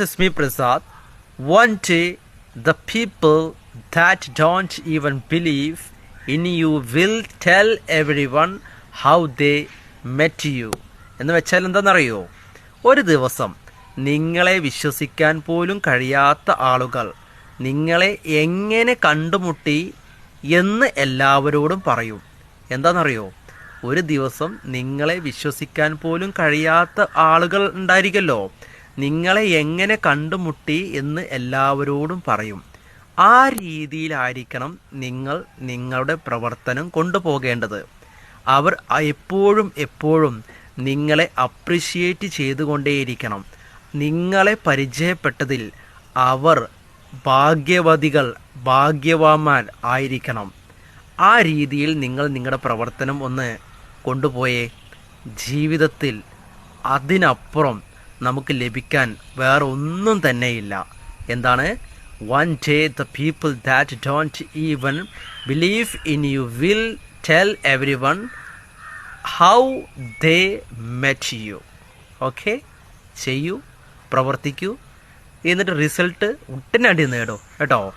This is me, Prasad. One day, the people that don't even believe in you will tell everyone how they met you. എന്ന് വെച്ചാൽ എന്താണെന്നറിയോ ഒരു ദിവസം നിങ്ങളെ വിശ്വസിക്കാൻ പോലും കഴിയാത്ത ആളുകൾ നിങ്ങളെ എങ്ങനെ കണ്ടുമുട്ടി എന്ന് എല്ലാവരോടും പറയും എന്താണെന്നറിയോ ഒരു ദിവസം നിങ്ങളെ വിശ്വസിക്കാൻ പോലും കഴിയാത്ത ആളുകൾ ഉണ്ടായിരിക്കല്ലോ നിങ്ങളെ എങ്ങനെ കണ്ടുമുട്ടി എന്ന് എല്ലാവരോടും പറയും. ആ രീതിയിലായിരിക്കണം നിങ്ങൾ നിങ്ങളുടെ പ്രവർത്തനം കൊണ്ടുപോകേണ്ടത്. അവർ എപ്പോഴും എപ്പോഴും നിങ്ങളെ അപ്രിഷിയേറ്റ് ചെയ്തുകൊണ്ടേയിരിക്കണം. നിങ്ങളെ പരിചയപ്പെട്ടതിൽ അവർ ഭാഗ്യവതികൾ ഭാഗ്യവാന്മാർ ആയിരിക്കണം. ആ രീതിയിൽ നിങ്ങൾ നിങ്ങളുടെ പ്രവർത്തനം ഒന്ന് കൊണ്ടുപോയേ. ജീവിതത്തിൽ അതിനപ്പുറം നമുക്ക് ലഭിക്കാൻ വേറെ ഒന്നും തന്നെയില്ല. എന്താണ്? One day the people that don't even believe in you will tell everyone how they met you okay ചെയ്യൂ പ്രവർത്തിക്കൂ. എന്നിട്ട് റിസൾട്ട് ഉടനടി നേടൂ. കേട്ടോ?